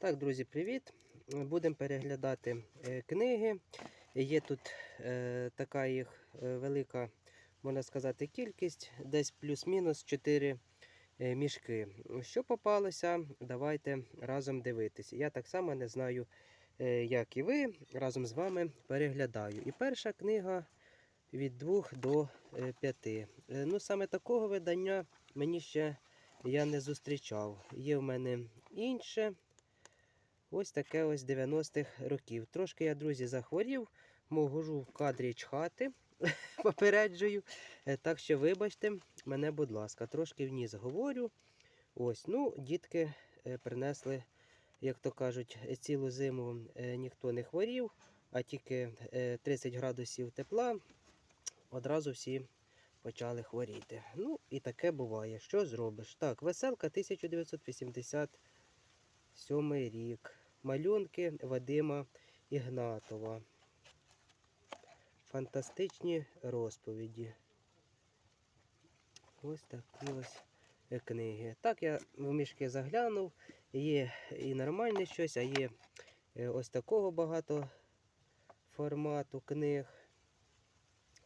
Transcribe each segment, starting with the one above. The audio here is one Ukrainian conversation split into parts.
Так, друзі, привіт! Будемо переглядати е, книги. Є тут е, така їх е, велика, можна сказати, кількість, десь плюс-мінус 4 е, мішки. Що попалося, давайте разом дивитися. Я так само не знаю, як і ви, разом з вами переглядаю. І перша книга від 2 до 5. Ну, саме такого видання мені ще я не зустрічав. Є в мене інше. Ось таке ось 90-х років. Трошки я, друзі, захворів, можу в кадрі чхати, попереджую. Е, Так що, вибачте, мене, будь ласка, трошки вніс говорю. Ось, ну, дітки е, принесли, як то кажуть, цілу зиму е, ніхто не хворів, а тільки е, 30 градусів тепла, одразу всі почали хворіти. Ну, і таке буває. Що зробиш? Так, веселка 1987 рік. Малюнки Вадима Ігнатова. Фантастичні розповіді. Ось такі ось книги. Так, я в мішки заглянув. Є і нормальне щось, а є е, ось такого багато формату книг.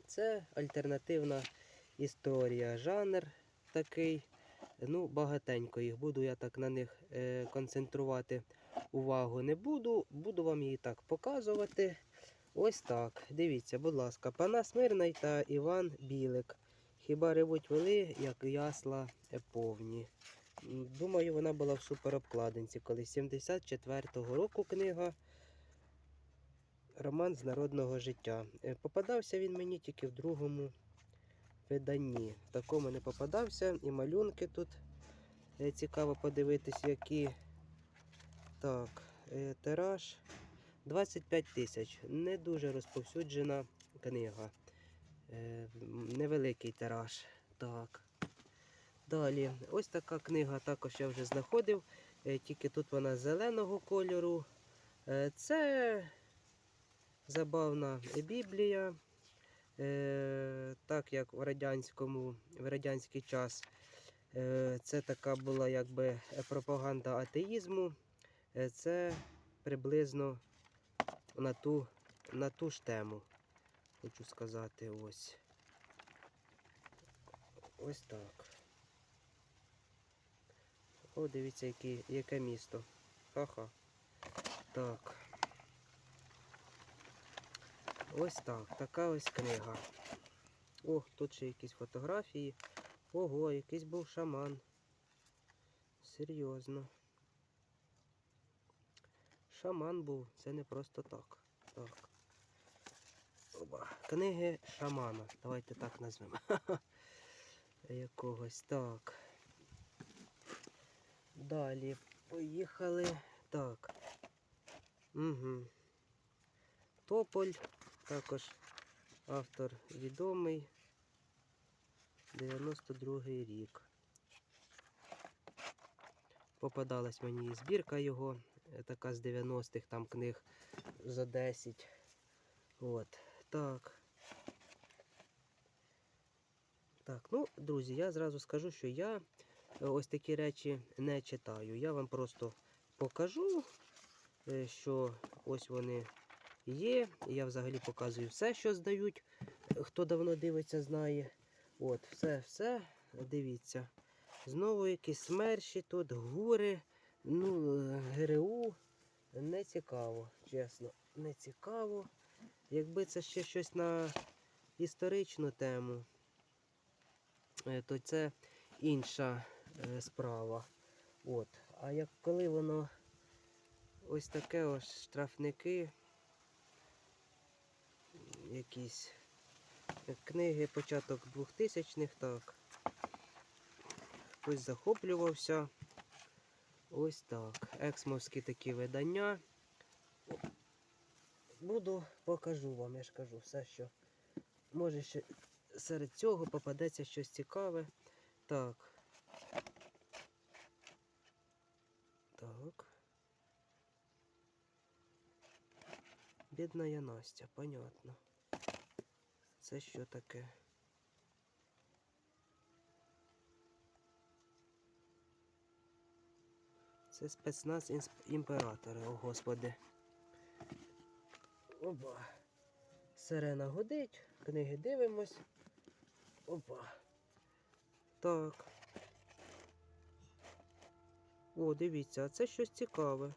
Це альтернативна історія, жанр такий. Ну, багатенько їх буду, я так на них е, концентрувати увагу не буду. Буду вам її так показувати. Ось так. Дивіться, будь ласка, Панас Мирний та Іван Білик. Хіба ревуть вели, як ясла повні. Думаю, вона була в суперобкладинці, коли 74-го року книга. Роман з народного життя. Е, Попадався він мені тільки в другому виданні. В такому не попадався. І малюнки тут е, цікаво подивитись, які. Так, е, тираж 25 тисяч. Не дуже розповсюджена книга. Е, Невеликий тираж. Так. Далі, ось така книга також я вже знаходив, тільки тут вона зеленого кольору. Це забавна Біблія. Е, Так як в радянському, в радянський час е, це така була якби пропаганда атеїзму. Е, Це приблизно на ту, на ту ж тему. Хочу сказати ось. Ось так. О, дивіться, які, яке місто. Ха-ха. Так. Ось так. Така ось книга. О, тут ще якісь фотографії. Ого, якийсь був шаман. Серйозно. Шаман був, це не просто так. Так. Оба. Книги шамана. Давайте так назвемо. Якогось так. Далі. Поїхали. Так. Угу. Тополь. Також автор відомий. 92-й рік. Попадалась мені збірка його, така з 90-х там книг за 10. От. Так. Так, ну, друзі, я зразу скажу, що я е, ось такі речі не читаю. Я вам просто покажу, е, що ось вони є. Я взагалі показую все, що здають. Хто давно дивиться, знає. От, все, все, дивіться. Знову якісь смерші тут, гури, ну, е, ГРУ. Не цікаво, чесно, не цікаво. Якби це ще щось на історичну тему, е, то це інша е, справа. От. А як коли воно ось таке ось штрафники, якісь книги початок 2000-х, так. Хтось захоплювався. Ось так. Ексмовські такі видання. Буду, покажу вам, я ж кажу, все, що може ще серед цього попадеться щось цікаве. Так. Так. Бідна я Настя, понятно. Це що таке? Це спецназ імператора, о господи. Опа. Сирена гудить, книги дивимось. Опа. Так. О, дивіться, а це щось цікаве.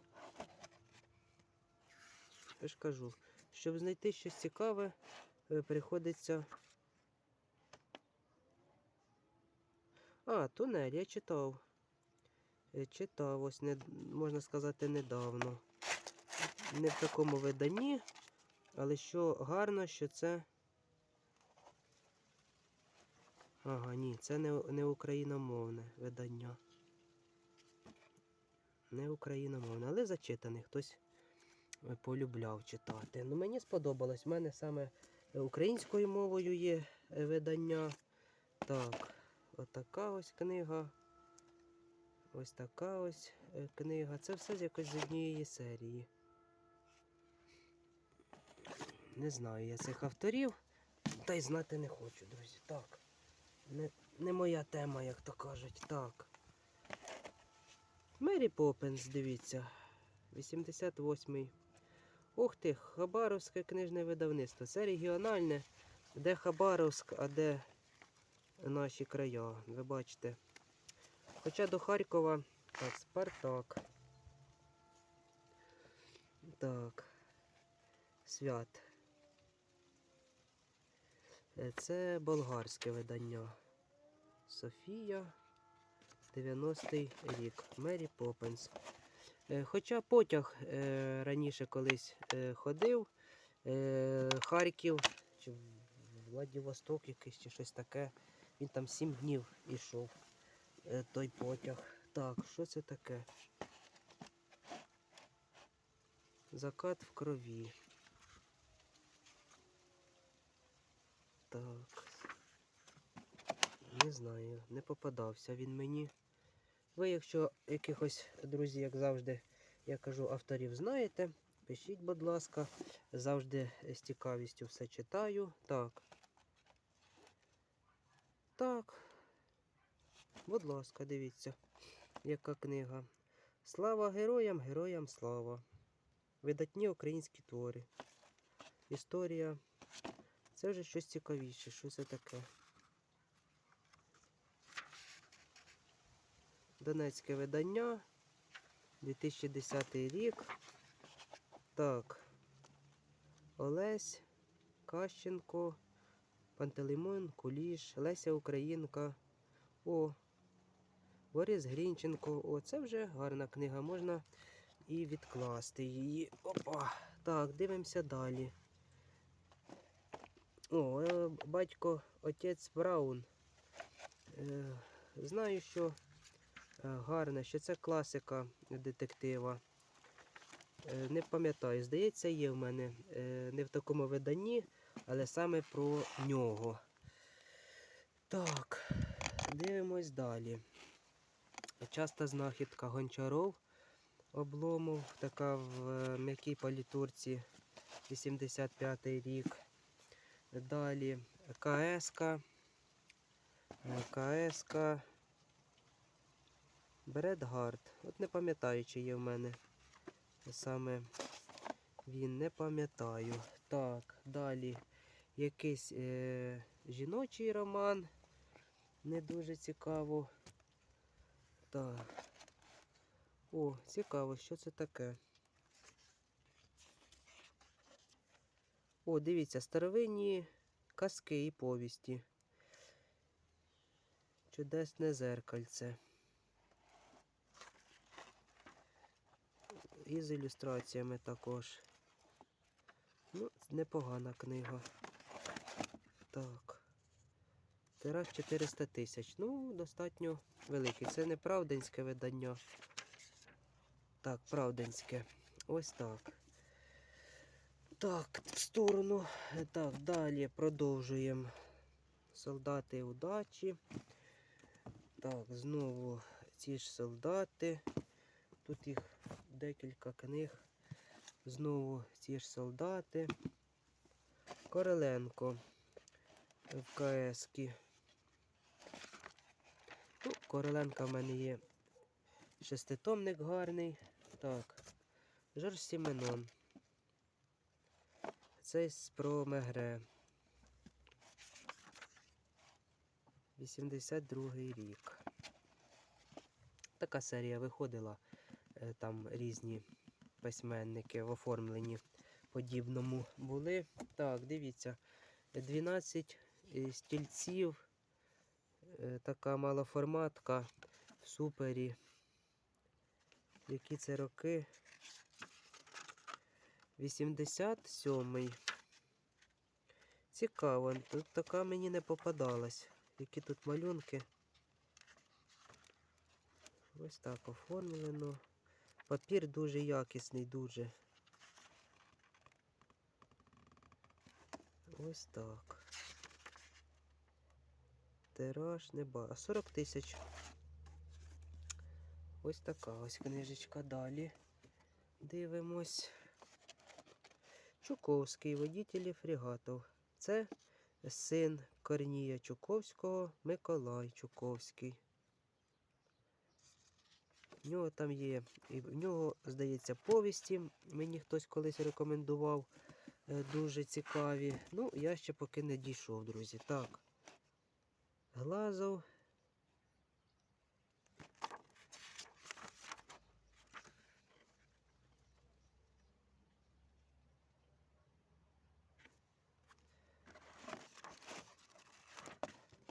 Я ж кажу, щоб знайти щось цікаве, приходиться. А, тунель, я читав. Е, Читав, ось не, можна сказати, недавно. Не в такому виданні, але що гарно, що це. Ага, ні, це не, не україномовне видання. Не україномовне, але зачитаний. Хтось е, полюбляв читати. Ну, мені сподобалось. У мене саме е, українською мовою є е, видання. Так, отака ось книга. Ось така ось е, книга. Це все якось з однієї серії. Не знаю я цих авторів, та й знати не хочу, друзі. Так. Не, не моя тема, як то кажуть. Так. Мері Поппінс, дивіться. 88-й. Ух ти, Хабаровське книжне видавництво. Це регіональне. Де Хабаровськ, а де наші края. Ви бачите. Хоча до Харкова. Так, Спартак. Так. Свят. Е, Це болгарське видання. Софія. 90-й рік. Мері Поппінс. Е, Хоча потяг е, раніше колись е, ходив. Харків чи Владивосток якийсь чи щось таке. Він там 7 днів ішов. Той потяг. Так, що це таке? Закат в крові. Так. Не знаю, не попадався він мені. Ви, якщо якихось, друзі, як завжди, я кажу, авторів знаєте, пишіть, будь ласка. Завжди з цікавістю все читаю. Так. Так. Будь ласка, дивіться, яка книга. Слава героям, героям слава. Видатні українські твори. Історія. Це вже щось цікавіше. Що це таке? Донецьке видання. 2010 рік. Так. Олесь, Кащенко, Пантелеймон, Куліш, Леся Українка. О, Борис Грінченко. О, це вже гарна книга. Можна і відкласти її. Опа. Так, дивимося далі. О, е, батько, отець Браун. Е, знаю, що гарне, що це класика детектива. Е, не пам'ятаю, здається, є в мене е, не в такому виданні, але саме про нього. Так, дивимось далі. Часта знахідка гончаров обломов, така в е, м'якій палітурці 85 рік. Далі КСК. КСК. Бредгард. От не пам'ятаю, чи є в мене саме він, не пам'ятаю. Так, далі якийсь е, жіночий роман. Не дуже цікаво. Так. О, цікаво, що це таке. О, дивіться, старовинні казки і повісті. Чудесне зеркальце. І з ілюстраціями також. Ну, непогана книга. Так. Тираж 400 тисяч. Ну, достатньо великий. Це не правденське видання. Так, правденське. Ось так. Так, в сторону. Так, далі продовжуємо. Солдати удачі. Так, знову ці ж солдати. Тут їх декілька книг. Знову ці ж солдати. Короленко в КС. Ну, Короленка в мене є Шеститомник гарний. Так. Жорж Сіменон. Це про Мегре. 82 рік. Така серія виходила. Е, Там різні письменники в оформленні подібному були. Так, дивіться. 12 е, стільців. е, Така малоформатка в супері. Які це роки? 87-й. Цікаво, тут така мені не попадалась. Які тут малюнки. Ось так оформлено. Папір дуже якісний, дуже. Ось так. Тираж не ба. 40 тисяч. Ось така ось книжечка. Далі. Дивимось. Чуковський, водітелі фрегатів. Це син Корнія Чуковського Миколай Чуковський. В нього там є, і в нього, здається, повісті. Мені хтось колись рекомендував. е, Дуже цікаві. Ну, я ще поки не дійшов, друзі. Так. Глазов.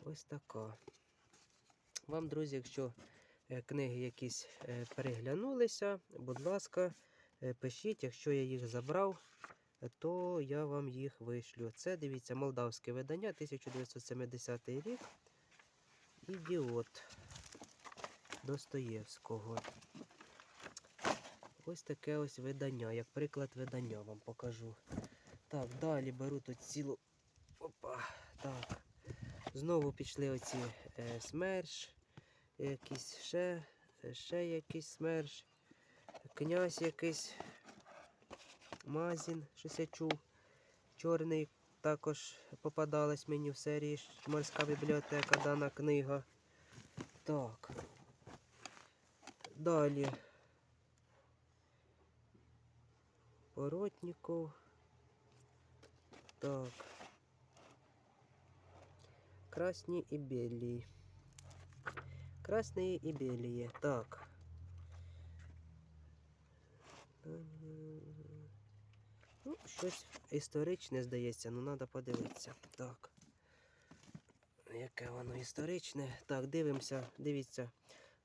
Ось така. Вам, друзі, якщо книги якісь е, переглянулися, будь ласка, е, пишіть, якщо я їх забрав, е, то я вам їх вишлю. Це, дивіться, молдавське видання 1970 рік. Ідіот Достоєвського. Ось таке ось видання, як приклад видання вам покажу. Так, далі беру тут цілу. Опа, так. Знову пішли оці е, смерш, якийсь ще, ще якийсь смерш, князь якийсь, Мазін, щось я чув. Чорний також попадалась мені в серії Морська бібліотека, дана книга. Так. Далі. Поротніков. Так. Красні і білі. Красні і білі. Так. Ну, щось історичне, здається, ну треба подивитися. Так. Яке воно історичне. Так, дивимося, дивіться.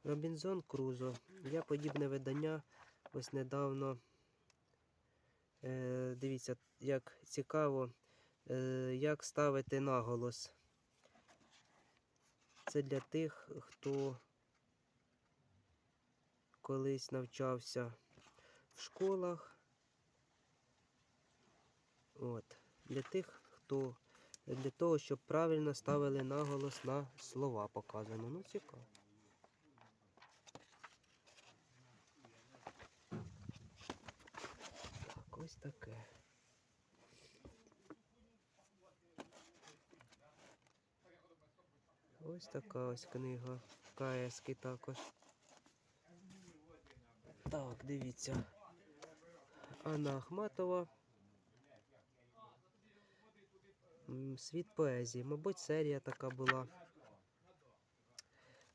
Робінзон Крузо. Я подібне видання ось недавно. Е, дивіться, як цікаво, е, як ставити наголос. Це для тих, хто колись навчався в школах. От. Для тих, хто для того, щоб правильно ставили наголос на слова показано. Ну, цікаво. Так, ось таке. Ось така ось книга. КСки також. Так, дивіться. Анна Ахматова. Світ поезії. Мабуть, серія така була.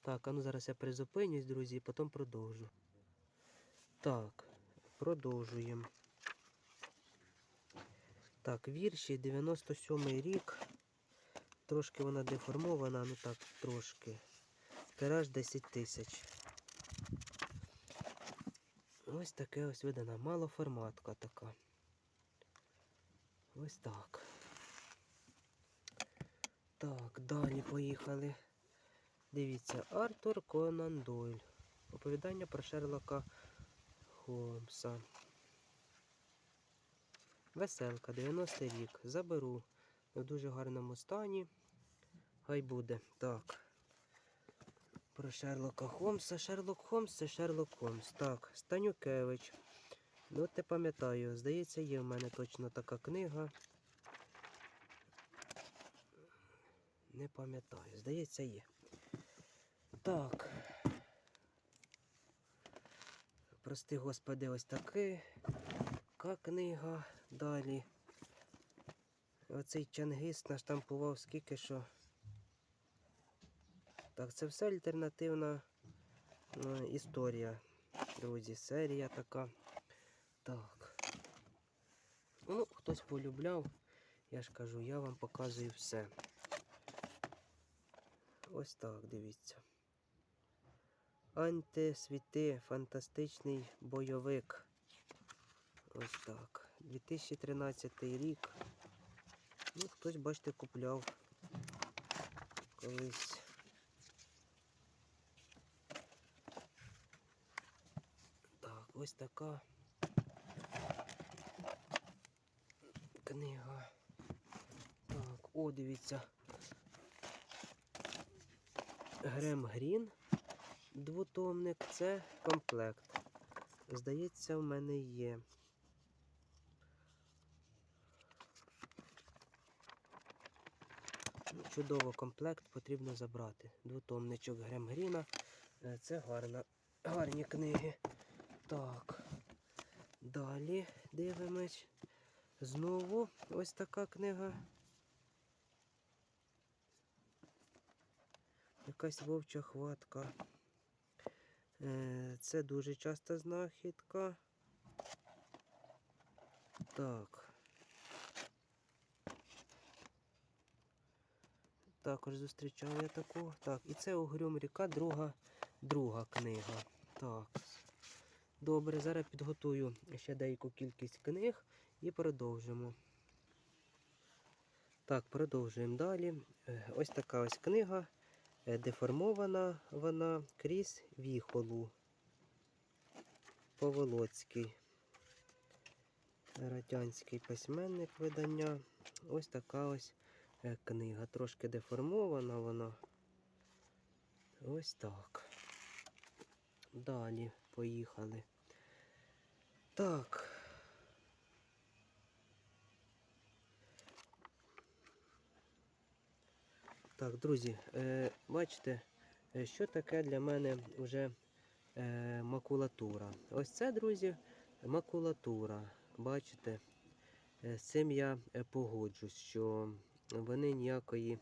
Так, а ну зараз я призупинюсь, друзі, і потім продовжу. Так, продовжуємо. Так, вірші 97 рік. Трошки вона деформована, ну так, трошки. Тираж 10 тисяч. Ось таке ось видана. Малоформатка така. Ось так. Так, далі поїхали. Дивіться, Артур Конан Дойль. Оповідання про Шерлока Холмса. Веселка, 90 рік. Заберу в дуже гарному стані. Хай буде. Так. Про Шерлока Холмса. Шерлок Холмс це Шерлок Холмс. Так, Станюкевич. Ну, не пам'ятаю. Здається, є в мене точно така книга. Не пам'ятаю. Здається, є. Так. прости господи, ось таки. Ка книга далі. Оцей чангист наштампував скільки що. Так, це все альтернативна е, історія, друзі. Серія така. Так. Ну, хтось полюбляв. Я ж кажу, я вам показую все. Ось так, дивіться. Антисвіти, фантастичний бойовик. Ось так. 2013 рік. Ну, хтось, бачите, купляв колись. Так, ось така книга. Так, о, дивіться. Грем Грін. Двотомник. Це комплект. Здається, в мене є. Чудово комплект потрібно забрати. Двотомничок Грем Гріна. Е, Це гарна, гарні книги. Так. Далі дивимось. Знову ось така книга. Якась вовча хватка. Е, Це дуже часта знахідка. Так. Також зустрічав я таку. Так, і це Угрюм ріка, друга, друга книга. Так. Добре, зараз підготую ще деяку кількість книг і продовжимо. Так, продовжуємо далі. Е, Ось така ось книга. Е, Деформована вона крізь віхолу. Поволоцький. Радянський письменник видання. Ось така ось книга. Трошки деформована вона. Ось так. Далі поїхали. Так. Так, друзі, е, бачите, е, що таке для мене вже е, макулатура. Ось це, друзі, макулатура. Бачите, е, з цим я е, погоджусь, що вони ніякої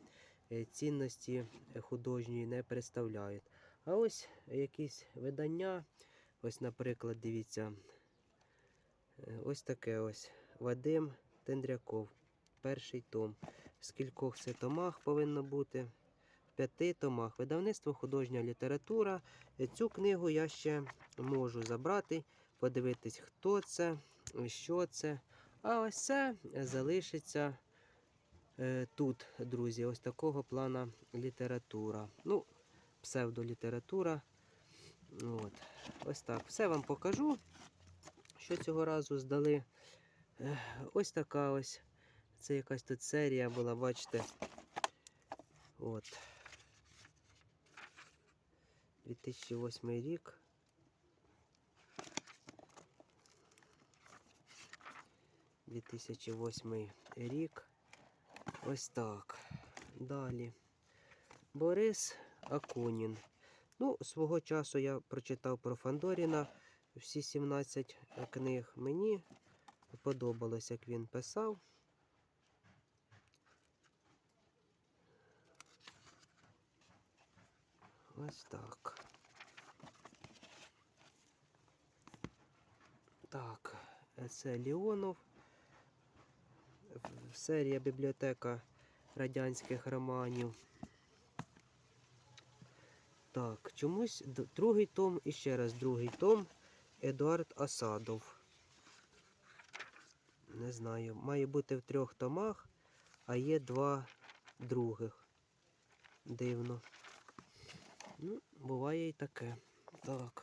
е, цінності е, художньої не представляють. А ось якісь видання, ось, наприклад, дивіться, е, ось таке ось Вадим Тендряков, перший том. В скількох це томах повинно бути? В п'яти томах. Видавництво художня література. Цю книгу я ще можу забрати, подивитись, хто це, що це. А ось це залишиться тут, друзі. Ось такого плана література. Ну, псевдолітература. От. Ось так. Все вам покажу, що цього разу здали. Е, Ось така ось. Це якась тут серія була, бачите. От. 2008 рік. Дві тисячі восьмий рік. Ось так. Далі. Борис Акунін. Ну, свого часу я прочитав про Фандоріна всі 17 книг. Мені подобалось, як він писав. Ось так. Так, це Леонов. Серія бібліотека радянських романів. Так, чомусь другий том і ще раз другий том Едуард Осадов. Не знаю, має бути в трьох томах, а є два других. Дивно. Ну, буває і таке. Так.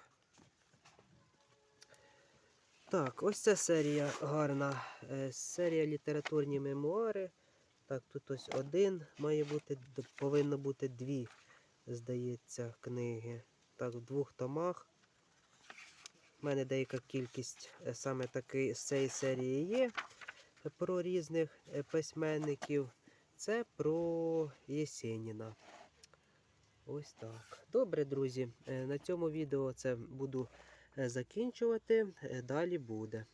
Так, ось ця серія гарна. Е, серія літературні мемуари. Так, тут ось один має бути, повинно бути дві, здається, книги. Так, в двох томах. У мене деяка кількість е, саме таки з цієї серії є е, про різних письменників. Це про Єсеніна. Ось так. Добре, друзі. На цьому відео це буду закінчувати. Е, Далі буде.